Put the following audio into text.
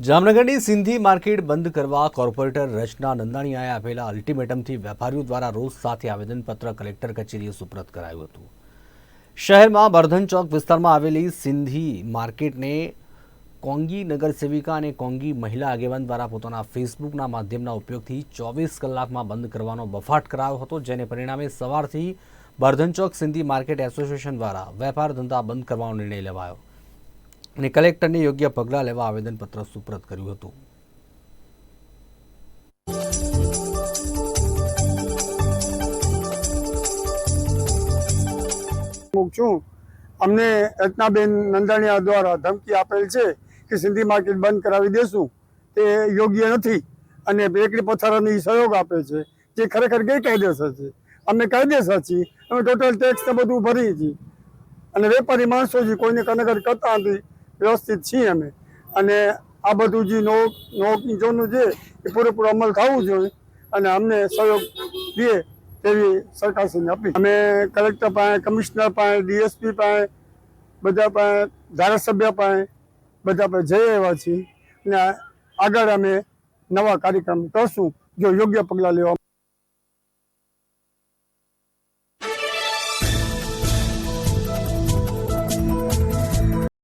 જામનગરની સિંધી માર્કેટ બંધ કરવા કોર્પોરેટર રચના નંદાણીયાએ આપેલા અલ્ટિમેટમથી વેપારીઓ દ્વારા રોજ સાથે આવેદનપત્ર કલેક્ટર કચેરીએ સુપ્રત કરાયું હતું. શહેરમાં બર્ધન ચોક વિસ્તારમાં આવેલી સિંધી માર્કેટને કોંગી નગર સેવિકા અને કોંગી મહિલા આગેવાન દ્વારા પોતાના ફેસબુકના માધ્યમના ઉપયોગથી ચોવીસ કલાકમાં બંધ કરવાનો બફાટ કરાયો હતો, જેને પરિણામે સવારથી બર્ધન ચોક સિંધી માર્કેટ એસોસિએશન દ્વારા વેપાર ધંધા બંધ કરવાનો નિર્ણય લેવાયો. અને કલેક્ટરને યોગ્ય પગલાં લેવા આવેદનપત્ર સુપ્રત કર્યું હતું. છું. અમને રત્નાબેન નંદાણીયા દ્વારા ધમકી આપેલ છે કે સિંધી માર્કેટ બંધ કરાવી દેશું. તે યોગ્ય નથી અને બેકરી પથારાની સહયોગ આપે છે, જે ખરેખર ગેરકાયદેસર છે. અમે કાયદેસર છીએ. અમે ટોટલ ટેક્સ ને બધું ભરીએ છીએ. અને વેપારી માણસો જે કોઈને કનગર કરતા નથી વ્યવસ્થિત છીએ અમે. અને આ બધું જે નો નો જોનું છે એ પૂરેપૂરો અમલ થવું જોઈએ અને અમને સહયોગ દે તેવી સરકારશ્રીને અપીલ. અમે કલેક્ટર પાસે, કમિશનર પાસે, ડીએસપી પાસે, બધા પાસે, ધારાસભ્ય પાસે બધા પાસે જઈ આવ્યા છીએ. અને આગળ અમે નવા કાર્યક્રમ કરશું, જો યોગ્ય પગલાં લેવા